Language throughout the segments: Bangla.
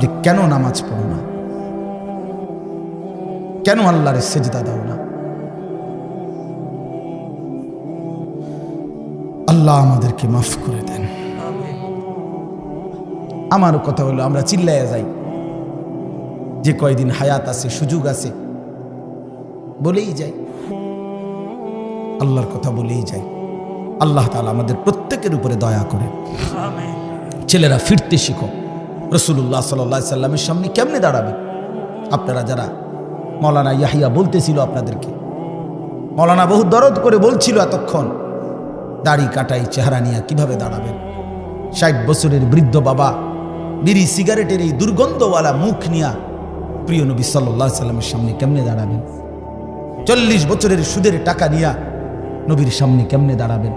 যে কেন নামাজ পড়ো না? কেন আল্লাহরে সেজদা দাও না? আল্লাহ আমাদেরকে মাফ করে দেন। আমার কথা হলো আমরা চিল্লাইয়া যাই। যে কয়দিন হায়াত আছে সুযোগ আছে বলেই যাই। আল্লাহর কথা বলেই যাই। আল্লাহ তাআলা আমাদের প্রত্যেকের উপরে দয়া করে। ছেলেরা ফিরতে শিখো। রসুল্লাহ সাল্লাহ সাল্লামের সামনে কেমনে দাঁড়াবে? আপনারা যারা মৌলানা ইয়াহিয়া বলতেছিল আপনাদেরকে মৌলানা বহু দরদ করে বলছিল এতক্ষণ, দাড়ি কাটাই, চেহারা নিয়ে কীভাবে দাঁড়াবেন? ষাট বছরের বৃদ্ধ বাবা, বিড়ি সিগারেটের এই দুর্গন্ধওয়ালা মুখ নিয়া প্রিয় নবী সাল্লাহ সাল্লামের সামনে কেমনে দাঁড়াবেন? চল্লিশ বছরের সুদের টাকা নিয়া নবীর সামনে কেমনে দাঁড়াবেন?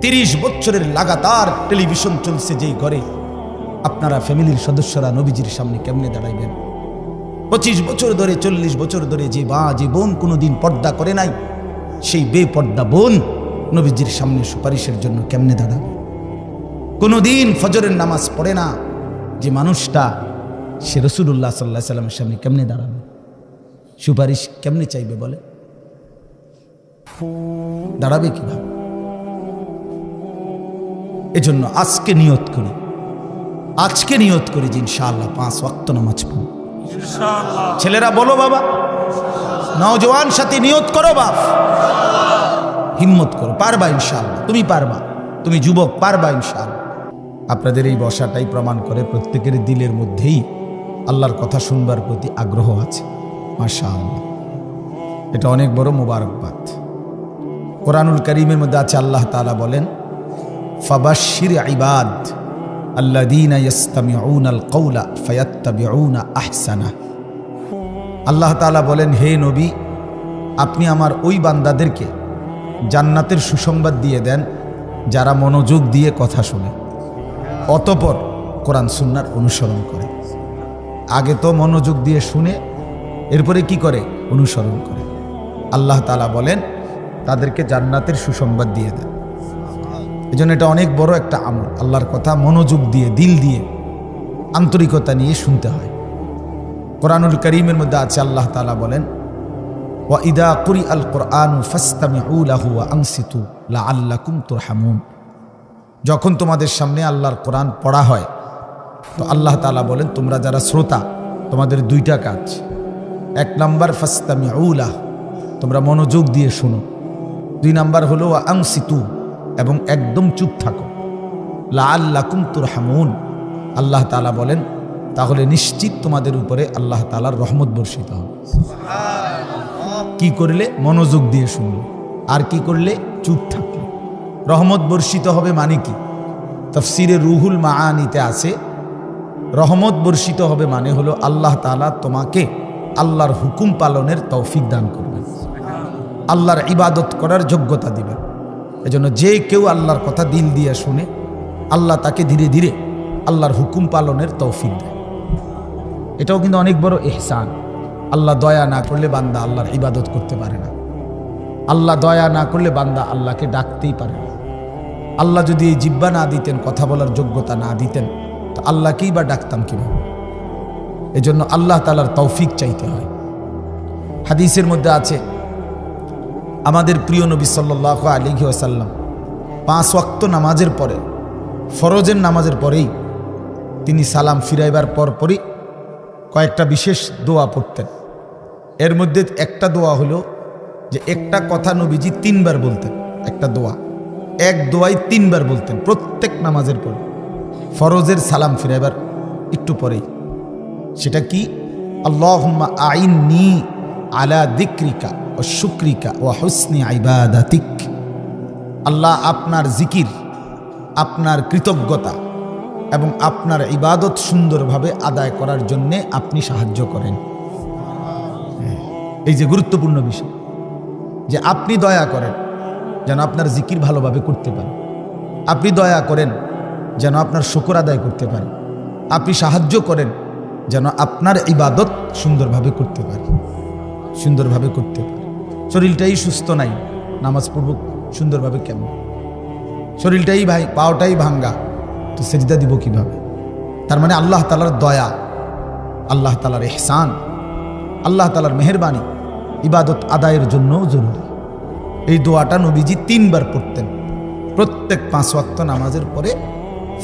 তিরিশ বছরের লাগাতার টেলিভিশন চলছে যেই ঘরে আপনারা ফ্যামিলির সদস্যরা নবীজির সামনে কেমনে দাঁড়াইবেন? পঁচিশ বছর ধরে, চল্লিশ বছর ধরে যে বা, যে বোন কোনোদিন পর্দা করে নাই, সেই বেপর্দা বোন নবীজির সামনে সুপারিশের জন্য কেমনে দাঁড়াবে? কোনোদিন ফজরের নামাজ পড়ে না যে মানুষটা, সে রসুল্লাহ সাল্লাহ সাল্লামের সামনে কেমনে দাঁড়াবে? সুপারিশ কেমনে চাইবে বলে? দাঁড়াবে কীভাবে? এজন্য আজকে নিয়ত করি আজকে নিয়ত করি যে ইনশাআল্লাহ পাঁচ ওয়াক্ত নামাজ পড়ব। ছেলেরা বলো বাবা নওজওয়ান সাথে নিয়ত করো বাপ। হিম্মত করো, পারবা ইনশাআল্লাহ। তুমি পারবা, তুমি যুবক, পারবা ইনশাআল্লাহ। আপনাদের এই বসাটাই প্রমাণ করে প্রত্যেকের দিলের মধ্যেই আল্লাহর কথা শুনবার প্রতি আগ্রহ আছে। মাশা আল্লাহ এটা অনেক বড় মোবারকবাদ। কোরআনুল করিমের মধ্যে আছে, আল্লাহ তাআলা বলেন ফাবাশির ইবাদ। কওলা ফায়াত্তাবিউনা আহসানা আল্লাহ তাআলা বলেন, হে নবী, আপনি আমার ওই বান্দাদেরকে জান্নাতের সুসংবাদ দিয়ে দেন যারা মনোযোগ দিয়ে কথা শোনে, অতপর কোরআন সুন্নার অনুসরণ করে। আগে তো মনোযোগ দিয়ে শুনে, এরপরে কি করে? অনুসরণ করে। আল্লাহ তালা বলেন, তাদেরকে জান্নাতের সুসংবাদ দিয়ে দেন। এই জন্য এটা অনেক বড় একটা আমল। আল্লাহর কথা মনোযোগ দিয়ে, দিল দিয়ে, আন্তরিকতা নিয়ে শুনতে হয়। কোরআনুল করিমের মধ্যে আছে, আল্লাহ তাআলা বলেন, ওয়া ইদা কুরি আল কোরআনু ফাস্তামিউ লাহু ওয়া আনসিতু লাআল্লাকুম তুরহামুন। যখন তোমাদের সামনে আল্লাহর কোরআন পড়া হয়, তো আল্লাহ তাআলা বলেন, তোমরা যারা শ্রোতা, তোমাদের দুইটা কাজ। এক নাম্বার, ফাস্তামিউ লাহ, তোমরা মনোযোগ দিয়ে শোনো। দুই নাম্বার হলো, ওয়া আনসিতু এবং একদম চুপ থাকো। লা আল্লাকুম তুরহামুন। আল্লাহ তাআলা বলেন তাহলে নিশ্চিত তোমাদের উপরে আল্লাহ তালার রহমত বর্ষিত হবে। কি করলে? মনোযোগ দিয়ে শুনলে। আর কি করলে? চুপ থাকলে। রহমত বর্ষিত হবে মানে কি? তফসিরে রুহুল মাআনিতে আছে রহমত বর্ষিত হবে মানে হলো আল্লাহ তাআলা তোমাকে আল্লাহর হুকুম পালনের তৌফিক দান করবেন। আল্লাহর ইবাদত করার যোগ্যতা দিবেন। এজন্য যে কেউ আল্লাহর কথা দিল দিয়ে শুনে, আল্লাহ তাকে ধীরে ধীরে আল্লাহর হুকুম পালনের তৌফিক দেয়। এটাও কিন্তু অনেক বড় এহসান আল্লাহ দয়া না করলে বান্দা আল্লাহর ইবাদত করতে পারে না। আল্লাহ দয়া না করলে বান্দা আল্লাহকে ডাকতেই পারে না। আল্লাহ যদি এই জিব্বা না দিতেন, কথা বলার যোগ্যতা না দিতেন, তো আল্লাহকেই বা ডাকতাম কীভাবে? এজন্য আল্লাহ তালার তৌফিক চাইতে হয়। হাদিসের মধ্যে আছে আমাদের প্রিয় নবী সাল্লাহ আলিহি আসাল্লাম পাঁচ ওয়াক্ত নামাজের পরে, ফরজের নামাজের পরেই তিনি সালাম ফিরাইবার পরপরই কয়েকটা বিশেষ দোয়া পড়তেন। এর মধ্যে একটা দোয়া হলো যে একটা কথা নবীজি তিনবার বলতেন, একটা দোয়া। এক দোয়াই তিনবার বলতেন প্রত্যেক নামাজের পরে। ফরজের সালাম ফিরাইবার একটু পরেই। সেটা কি? আল্লাহ আইন নি আলা দিক্রিকা। শুক্রিকা ও হুসনি আইবাদাতিক আল্লাহ আপনার জিকির, আপনার কৃতজ্ঞতা এবং আপনার ইবাদত সুন্দরভাবে আদায় করার জন্যে আপনি সাহায্য করেন। এই যে গুরুত্বপূর্ণ বিষয়, যে আপনি দয়া করেন যেন আপনার জিকির ভালোভাবে করতে পারেন। আপনি দয়া করেন যেন আপনার শকর আদায় করতে পারেন। আপনি সাহায্য করেন যেন আপনার ইবাদত সুন্দরভাবে করতে পারে। সুন্দরভাবে করতে পারে। শরীরটাই সুস্থ নাই, নামাজ পড়ব সুন্দরভাবে কেমন? শরীরটাই ভাই, পাওটাই ভাঙ্গা, তো সেজদা দিব কীভাবে? তার মানে আল্লাহ তালার দয়া, আল্লাহ তালার এহসান আল্লাহ তালার মেহরবানি, ইবাদত আদায়ের জন্যও জরুরি। এই দোয়াটা নবীজি তিনবার পড়তেন, প্রত্যেক পাঁচ ওয়াক্ত নামাজের পরে,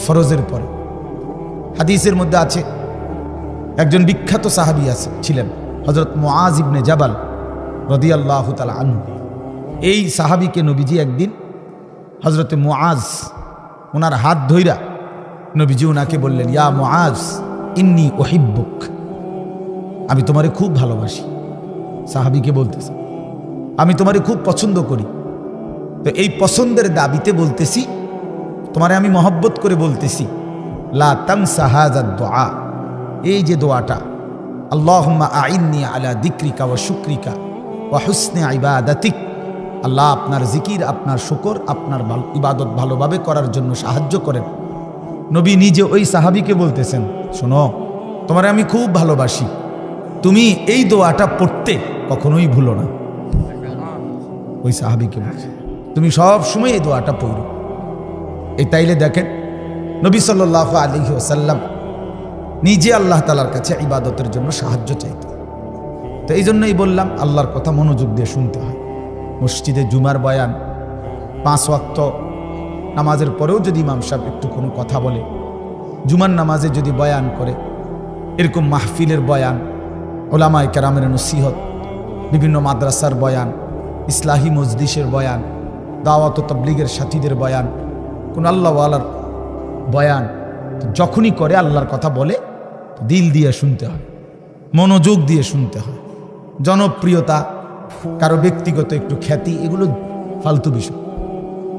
ফরজের পরে। হাদিসের মধ্যে আছে, একজন বিখ্যাত সাহাবি আছে, ছিলেন হজরত মোয়াজ ইবনে জাবাল। রদি আল্লাহ তালা আনহু। এই সাহাবিকে নবীজি একদিন হজরতে মোয়াজ ওনার হাত ধইরা নবীজি ওনাকে বললেন, ইয়া মোয়াজ ইন্নি ওহিব্বুক আমি তোমারে খুব ভালোবাসি। সাহাবিকে বলতেছি, আমি তোমারে খুব পছন্দ করি। তো এই পছন্দের দাবিতে বলতেছি, তোমারে আমি মহব্বত করে বলতেছি, লা তাম সাহাজাদ দোয়া, এই যে দোয়াটা, আল্লাহুম্মা আইন্নি আলা দিক্রিকা ওয়া শুক্রিকা ওয়া হুসনে ইবাদাতিক। আল্লাহ আপনার জিকির, আপনার শুকর, আপনার ইবাদত ভালোভাবে করার জন্য সাহায্য করেন। নবী নিজে ওই সাহাবিকে বলতেছেন, শোনো, তোমার আমি খুব ভালোবাসি। তুমি এই দোয়াটা পড়তে কখনোই ভুলো না। ওই সাহাবিকে বলছে, তুমি সব সময় এই দোয়াটা পড়ো। এই তাইলে দেখেন, নবী সাল্লাহ ওসাল্লাম নিজে আল্লাহ তালার কাছে ইবাদতের জন্য সাহায্য চাইত তো এই জন্যই বললাম, আল্লাহর কথা মনোযোগ দিয়ে শুনতে হয়। মসজিদে জুমার বয়ান, পাঁচ ওয়াক্ত নামাজের পরেও যদি ইমাম সাহেব একটু কোনো কথা বলে, জুমার নামাজে যদি বয়ান করে, এরকম মাহফিলের বয়ান, ওলামায় কেরামের নসিহত, বিভিন্ন মাদ্রাসার বয়ান, ইসলাহী মজলিসের বয়ান, দাওয়াত তবলিগের সাথীদের বয়ান, কোন আল্লাহওয়ালার বয়ান যখনই করে আল্লাহর কথা বলে দিল দিয়ে শুনতে হয়, মনোযোগ দিয়ে শুনতে হয়। জনপ্রিয়তা, কারও ব্যক্তিগত একটু খ্যাতি, এগুলো ফালতু বিষয়।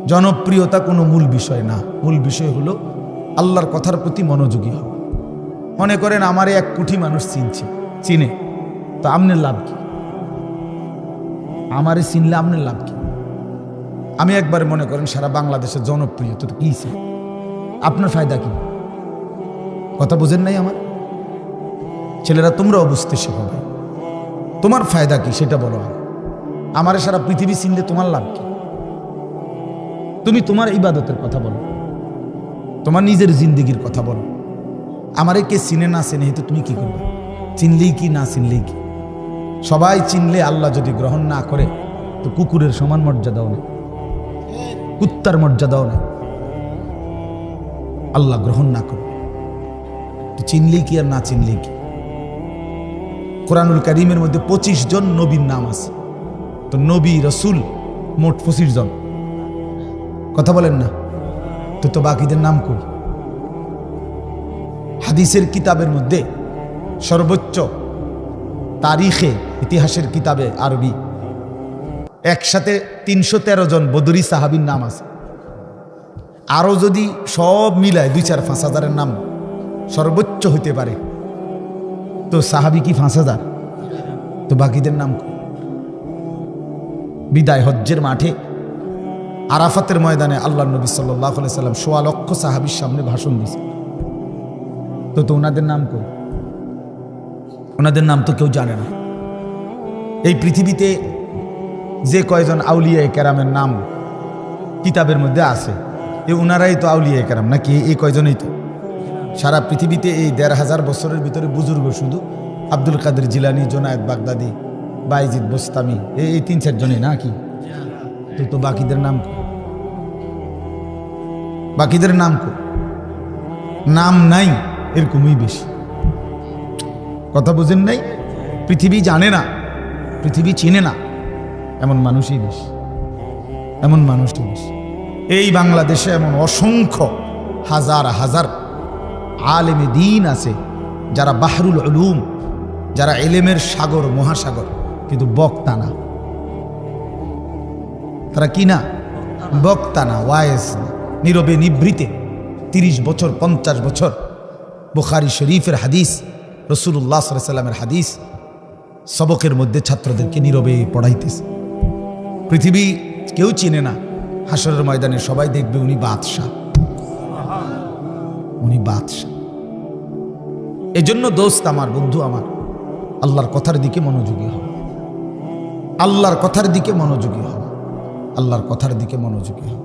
জনপ্রিয়তা কোনো মূল বিষয় না। মূল বিষয় হলো আল্লাহর কথার প্রতি মনোযোগী হওয়া। মনে করেন, আমারে এক কোটি মানুষ চিনছে, চিনে। তো আমনের লাভ কি? আমারে চিনলে আমনের লাভ কি? আমি একবার মনে করেন, সারা বাংলাদেশের জনপ্রিয়। তো কি ছিল? আপনার ফায়দা কি? কথা বোঝেন নাই আমার? ছেলেরা, তোমরাও বুঝতে শেখো ভাই। তোমার ফায়দা কি সেটা বলো। আমারে সারা পৃথিবী চিনলে তোমার লাভ কি? তুমি তোমার ইবাদতের কথা বলো। তোমার নিজের জিন্দিগির কথা বলো। আমারে কে চিনে না চিনে তো তুমি কি করবে? চিনলেই কি, না চিনলেই কি? সবাই চিনলে আল্লাহ যদি গ্রহণ না করে, তো কুকুরের সমান মর্যাদাও নেই। কুত্তার মর্যাদাও নেই। আল্লাহ গ্রহণ না করে চিনলেই কি আর না চিনলেই কি? কোরআনুল করিমের মধ্যে পঁচিশ জন নবীর নাম আছে। তো নবী, রসুল, মোট পঁচিশ জন। কথা বলেন না? তো তো বাকিদের নাম কই? হাদিসের কিতাবের মধ্যে সর্বোচ্চ তারিখে ইতিহাসের কিতাবে আরবি। একসাথে তিনশো তেরো জন বদরি সাহাবির নাম আছে। আরও যদি সব মিলায় দুই চার পাঁচ হাজারের নাম সর্বোচ্চ হইতে পারে। তো সাহাবি কি হাজার তো বাকিদের নাম বিদায় হজ্জের মাঠে আরাফাতের ময়দানে আল্লাহ নবী সাল্লাহ সাল্লাম সোয়া লক্ষ সাহাবির সামনে ভাষণ দিয়েছে তো তো ওনাদের নাম কই ওনাদের নাম তো কেউ জানে না। এই পৃথিবীতে যে কয়জন আউলিয়া কেরামের নাম কিতাবের মধ্যে আছে, এ ওনারাই তো আউলিয়া কেরাম, নাকি এই কয়জনই তো? সারা পৃথিবীতে এই দেড় হাজার বছরের ভিতরে বুজুর্গ শুধু আব্দুল কাদের জিলানি, জোনায়েদ বাগদাদি বাইজিদ বোস্তামি। এই তিন চারজনই না কি তো তো বাকিদের নাম বাকিদের নাম কো। নাম নাই, এরকমই বেশি। কথা বুঝেন নাই? পৃথিবী জানে না, পৃথিবী চিনে না, এমন মানুষই বেশি। এমন মানুষই বেশি। এই বাংলাদেশে এমন অসংখ্য হাজার হাজার আলেমে দিন আছে, যারা বাহরুল আলুম যারা এলেমের সাগর, মহাসাগর, কিন্তু বক্তা না। তারা কি না? বক্তা না, ওয়ায়েস না। নীরবে নিভৃতে তিরিশ বছর, পঞ্চাশ বছর। বুখারি শরীফের হাদিস রসুল্লাহ সাল্লামের হাদিস, সবকের মধ্যে ছাত্রদেরকে নীরবে পড়াইতেছে। পৃথিবী কেউ চিনে না হাসরের ময়দানে সবাই দেখবে উনি বাদশাহ। উনি বাদশাহ। এজন্য দোস্ত আমার, বন্ধু আমার, আল্লাহর কথার দিকে মনোযোগী হও। আল্লাহর কথার দিকে মনোযোগী হও। আল্লাহর কথার দিকে মনোযোগী হও।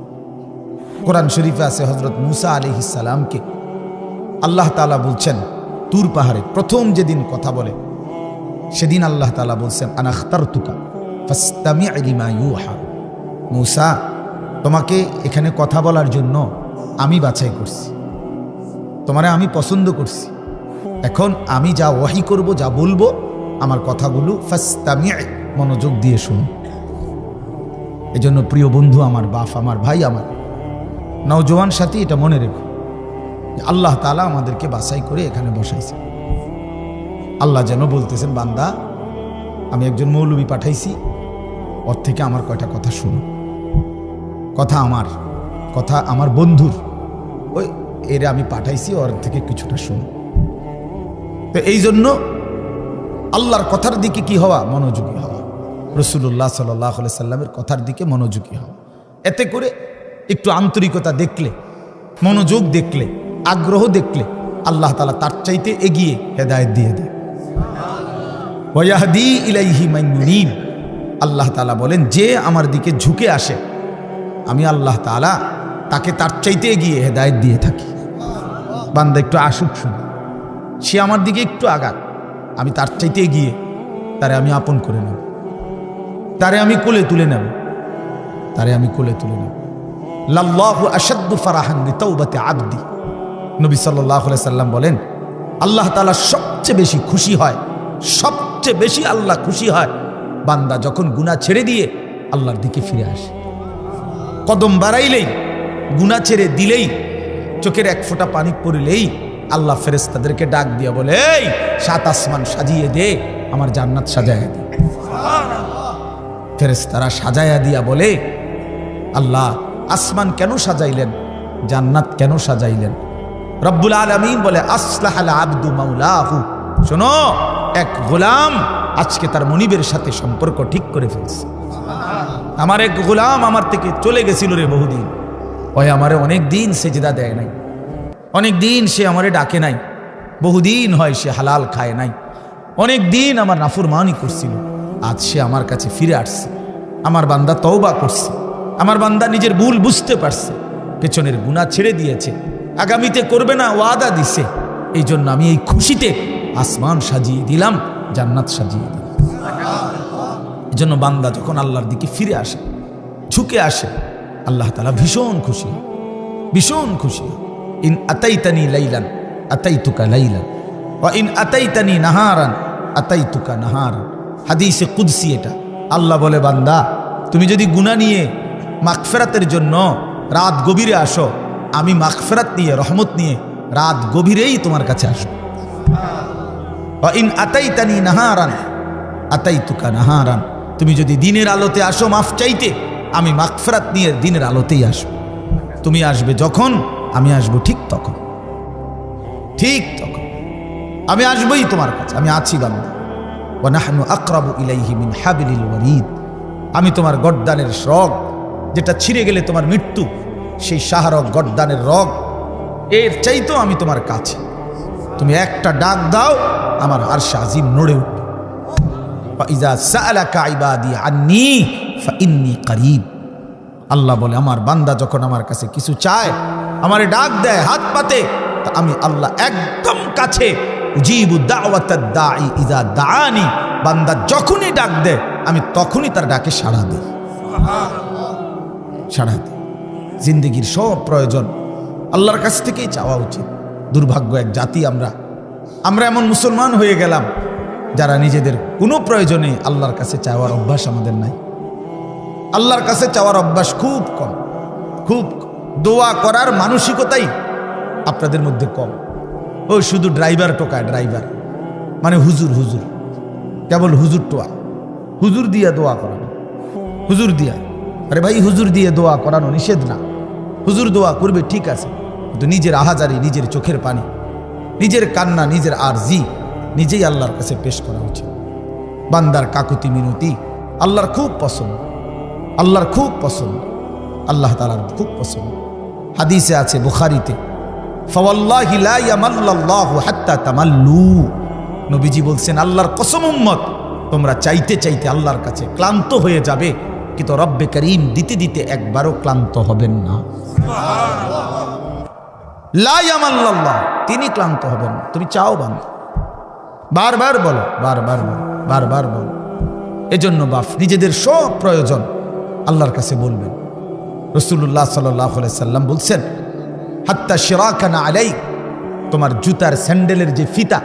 কোরআন শরীফে আছে হজরত মুসা আলি সালামকে। আল্লাহ তালা বলছেন, তুর পাহাড়ে প্রথম যেদিন কথা বলে, সেদিন আল্লাহ তালা বলছেন আনাখতার তুকা ফাস্তামি মূসা, তোমাকে এখানে কথা বলার জন্য আমি বাছাই করছি। তোমারে আমি পছন্দ করছি। এখন আমি যা ওয়াহি করব, যা বলব, আমার কথাগুলো ফাস্তামি মনোযোগ দিয়ে শুনো। এজন্য প্রিয় বন্ধু, আমার বাপ, আমার ভাই, আমার নওজোয়ান সাথী, এটা মনে রেখো আল্লাহ তালা আমাদেরকে বাছাই করে এখানে বসাইছে। আল্লাহ যেন বলতেছেন, বান্দা, আমি একজন মৌলবী পাঠাইছি, ওর থেকে আমার কয়টা কথা শুনো। কথা আমার কথা আমার বন্ধুর। ওই এরা আমি পাঠাইছি, ওর থেকে কিছুটা শুনো। তো এই জন্য আল্লাহর কথার দিকে কি হওয়া? মনোযোগী হওয়া। রসুল্লাহ সাল্লাহ সাল্লামের কথার দিকে মনোযোগী হওয়া। এতে করে একটু আন্তরিকতা দেখলে, মনোযোগ দেখলে, আগ্রহ দেখলে আল্লাহ তালা তার চাইতে এগিয়ে হেদায়ত দিয়ে দেয় আল্লাহ তালা বলেন, যে আমার দিকে ঝুঁকে আসে, আমি আল্লাহ তালা তাকে তার চাইতে এগিয়ে হেদায়ত দিয়ে থাকি। বান্দা একটু আসুক শুনে সে আমার দিকে একটু আগাক। আমি তার চাইতে গিয়ে তারে আমি আপন করে নেব। তারে আমি কোলে তুলে নেব। তারে আমি কোলে তুলে নেব। লাল্লাহু আসাদ্দু ফারাহান তৌবাতে আব্দি। নবী সাল্লাহ সাল্লাম বলেন, আল্লাহ তালা সবচেয়ে বেশি খুশি হয়, সবচেয়ে বেশি আল্লাহ খুশি হয় বান্দা যখন গুণা ছেড়ে দিয়ে আল্লাহর দিকে ফিরে আসে। কদম বাড়াইলেই গুণা ছেড়ে দিলেই চোখের এক ফোঁটা পানি পড়লেই আল্লাহ ফেরেস্তাদেরকে ডাক দিয়ে বলে, এই, সাত আসমান সাজিয়ে দে, আমার জান্নাত সাজায় দে। ফেরেস্তারা সাজায়া দিয়া বলে, আল্লাহ, আসমান কেন সাজাইলেন? জান্নাত কেন সাজাইলেন? রব্বুল আলমিন বলে আসলাহ আব্দু মাউলাহু শোনো, এক গোলাম আজকে তার মনিবের সাথে সম্পর্ক ঠিক করে ফেলছে। আমার এক গোলাম আমার থেকে চলে গেছিল রে বহুদিন। ওই আমারে অনেক দিন সেজদা দেয় নাই। অনেক দিন সে আমারে ডাকে নাই। বহুদিন হয় সে হালাল খায় নাই। অনেক দিন আমার নাফরমানি করছিল। আজ সে আমার কাছে ফিরে আসছে। আমার বান্দা তওবা করছে। আমার বান্দা নিজের ভুল বুঝতে পারছে। পেছনের গুণা ছেড়ে দিয়েছে। আগামীতে করবে না, ওয়াদা দিছে। এই জন্য আমি এই খুশিতে আসমান সাজিয়ে দিলাম, জান্নাত সাজিয়ে দিলাম। এই জন্য বান্দা যখন আল্লাহর দিকে ফিরে আসে, ঝুঁকে আসে আল্লাহ তালা ভীষণ খুশি ভীষণ খুশি। ইন আতাইতানি লাইলান, আতাইতুকা লাইলান ও ইন আতাইতানি নাহারান, আতাইতুকা নাহারান। হাদিসে কুদসি এটা। আল্লাহ বলে, বান্দা, তুমি যদি গুণা নিয়ে মাগফেরাতের জন্য রাত গভীরে আসো, আমি মাগফেরাত নিয়ে, রহমত নিয়ে রাত গভীরেই তোমার কাছে আসো ও ইন আতাইতানি নাহারান, আতাইতুকা নাহারান। তুমি যদি দিনের আলোতে আসো মাফ চাইতে আমি মাগফেরাত নিয়ে দিনের আলোতেই আসব। তুমি আসবে যখন, আমি আসব ঠিক তখন। ঠিক তখন। আমি আসবই তোমার কাছে, আমি আছি বান্দা। আমি তোমার গড্ডানের রগ, যেটা ছিঁড়ে গেলে তোমার মৃত্যু, সেই সাহারক গড্ডানের রগ, এর চাইতেও আমি তোমার কাছে। তুমি একটা ডাক দাও, আমার আর আজিম নড়ে উঠবে। ফাইন্নি করিব। আল্লাহ বলে, আমার বান্দা যখন আমার কাছে কিছু চায়, আমারে ডাক দেয়, হাত পাতে, তা আমি আল্লাহ একদম কাছে বান্দা যখনই ডাক দেয়, আমি তখনই তার ডাকে সাড়া দিই। সাড়া দিই। জিন্দগির সব প্রয়োজন আল্লাহর কাছ থেকেই চাওয়া উচিত। দুর্ভাগ্য এক জাতি আমরা আমরা এমন মুসলমান হয়ে গেলাম, যারা নিজেদের কোনো প্রয়োজনে আল্লাহর কাছে চাওয়ার অভ্যাস আমাদের নাই। আল্লাহর কাছে চাওয়ার অভ্যাস খুব কম, খুব দোয়া করার মানসিকতাই আপনাদের মধ্যে কম। ও, শুধু ড্রাইভার টোকায়, ড্রাইভার। মানে হুজুর হুজুর। কেবল হুজুর টোয়া। হুজুর দিয়া দোয়া করানো। হুজুর দিয়া। আরে ভাই, হুজুর দিয়ে দোয়া করানো নিষেধ না। হুজুর দোয়া করবে, ঠিক আছে। কিন্তু নিজের আহাজারি, নিজের চোখের পানি, নিজের কান্না, নিজের আরজি, নিজেই আল্লাহর কাছে পেশ করা উচিত। বান্দার কাকুতি মিনতি আল্লাহর খুব পছন্দ। আল্লাহর খুব পছন্দ। আল্লাহ তালার খুব পছন্দ। হাদিসে আছে, বুখারিতে নবীজি বলছেন, আল্লাহর কসম তোমরা চাইতে চাইতে আল্লাহর কাছে ক্লান্ত হয়ে যাবে, কিন্তু রব্বে করিম দিতে দিতে একবারও ক্লান্ত হবেন না। লা ইয়ামাল্লাল্লাহ, তিনি ক্লান্ত হবেন তুমি চাও বান্দা? বারবার বলো বারবার বলো বারবার বলো। এজন্য বাপ, নিজেদের সব প্রয়োজন আল্লাহর কাছে বলবেন। রসুল্লাহ সাল্লাহ সাল্লাম বলছেন, হাত্তা শিরাকানা আলাই তোমার জুতার স্যান্ডেলের যে ফিতা,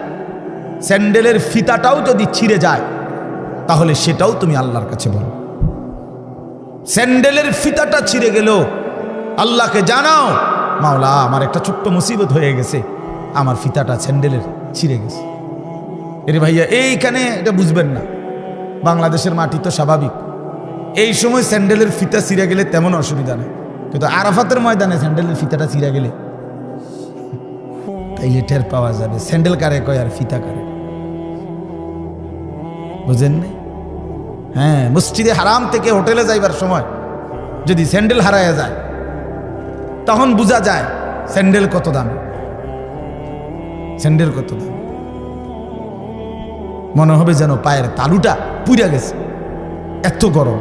স্যান্ডেলের ফিতাটাও যদি ছিঁড়ে যায়, তাহলে সেটাও তুমি আল্লাহর কাছে বলো। স্যান্ডেলের ফিতাটা ছিঁড়ে গেল, আল্লাহকে জানাও, মাওলা, আমার একটা ছোট্ট মুসিবত হয়ে গেছে, আমার ফিতাটা স্যান্ডেলের ছিঁড়ে গেছে। এরে ভাইয়া, এইখানে এটা বুঝবেন না। বাংলাদেশের মাটি তো স্বাভাবিক। এই সময় স্যান্ডেলের ফিতা ছিঁড়ে গেলে তেমন অসুবিধা নেই। কিন্তু আরাফাতের ময়দানে স্যান্ডেলের ফিতাটা ছিঁড়ে গেলে, তাইলে টের পাওয়া যাবে, স্যান্ডেল কারে কয় আর ফিতা কারে? বুঝেন নাই? হ্যাঁ মসজিদে হারাম থেকে হোটেলে যাইবার সময় যদি স্যান্ডেল হারায় যায়, তখন বোঝা যায় স্যান্ডেল কত দাম। স্যান্ডেল কত দাম। মনে হবে যেন পায়ের তালুটা পুড়ে গেছে। এত গরম।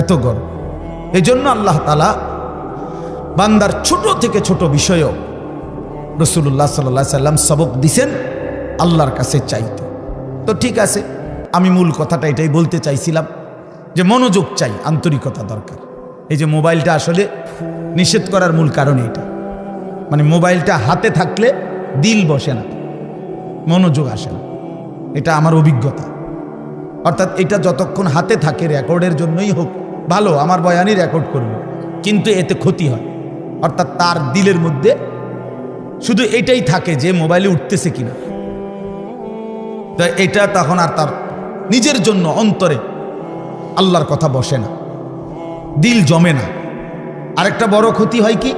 এত গর্ব। এই জন্য আল্লাহ তালা বান্দার ছোট থেকে ছোট বিষয়ও রসুল্লাহ সাল্লাহ সাল্লাম সবক দিছেন আল্লাহর কাছে চাইতে। তো ঠিক আছে, আমি মূল কথাটা এটাই বলতে চাইছিলাম যে মনোযোগ চাই, আন্তরিকতা দরকার। এই যে মোবাইলটা আসলে নিষেধ করার মূল কারণ এটা। মানে মোবাইলটা হাতে থাকলে দিল বসে না, মনোযোগ আসে না। এটা আমার অভিজ্ঞতা। অর্থাৎ এটা যতক্ষণ হাতে থাকে রেকর্ডের জন্যই হোক ভালো, আমার বয়ানই রেকর্ড করব কিন্তু এতে ক্ষতি হয়। অর্থাৎ তার দিলের মধ্যে শুধু এটাই থাকে যে মোবাইলে উঠতেছে কিনা। তাই এটা তখন আর তার নিজের জন্য অন্তরে আল্লাহর কথা বসে না। দিল জমে না। আরেকটা বড় ক্ষতি হয় কি?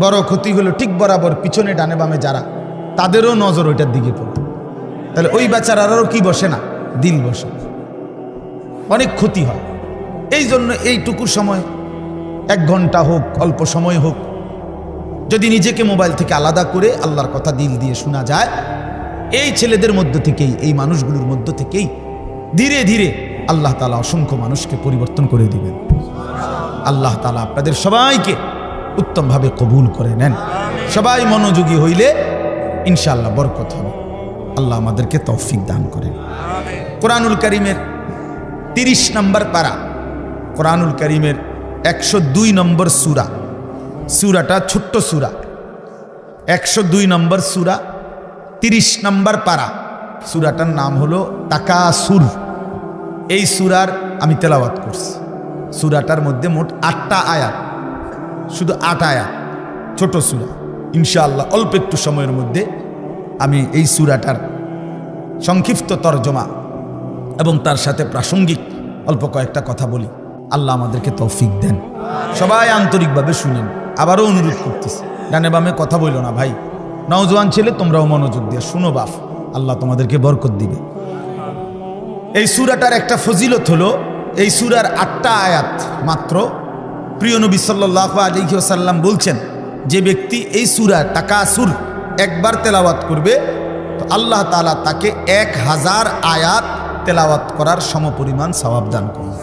বড় ক্ষতি হলো ঠিক বরাবর পিছনে ডানে বামে যারা, তাদেরও নজর ওইটার দিকে পড়ে। তাহলে ওই বেচারারও কি বসে না? দিল বসে। অনেক ক্ষতি হয়। এই জন্য এইটুকু সময়, এক ঘণ্টা হোক, অল্প সময় হোক, যদি নিজেকে মোবাইল থেকে আলাদা করে আল্লাহর কথা দিল দিয়ে শোনা যায়, এই ছেলেদের মধ্য থেকেই, এই মানুষগুলোর মধ্য থেকেই ধীরে ধীরে আল্লাহ তালা অসংখ্য মানুষকে পরিবর্তন করে দিবেন। আল্লাহ তালা আপনাদের সবাইকে উত্তমভাবে কবুল করে নেন। সবাই মনোযোগী হইলে ইনশাআল্লাহ বরকত হবে। আল্লাহ আমাদেরকে তৌফিক দান করেন। কোরআনুল করিমের তিরিশ নম্বর পারা কোরআনুল করিমের একশো দুই নম্বর সুরা। সুরাটা ছোট্ট সুরা। একশো দুই নম্বর সুরা, তিরিশ নম্বর পারা। সুরাটার নাম হলো তাকাসুর এই সুরার আমি তেলাওয়াত করছি। সুরাটার মধ্যে মোট আটটা আয়াত। শুধু আট আয়াত। ছোট সুরা। ইনশাআল্লাহ অল্প একটু সময়ের মধ্যে আমি এই সুরাটার সংক্ষিপ্ত তর্জমা এবং তার সাথে প্রাসঙ্গিক অল্প কয়েকটা কথা বলি। আল্লাহ আমাদেরকে তৌফিক দেন। সবাই আন্তরিকভাবে শুনেন। আবারও অনুরোধ করতেছি। ডানে বামে কথা বইল না ভাই। নওজোয়ান ছেলে, তোমরাও মনোযোগ দিয়ে শুনো বাফ। আল্লাহ তোমাদেরকে বরকত দিবে। এই সুরাটার একটা ফজিলত হলো, এই সুরার আটটা আয়াত মাত্র প্রিয় নবী সাল্লাহ আলিহাসাল্লাম বলছেন, যে ব্যক্তি এই সুরা টাকা সুর একবার তেলাওয়াত করবে, তো আল্লাহ তালা তাকে এক হাজার আয়াত তেলাওয়াত করার সমপরিমাণ সবাব দান করবে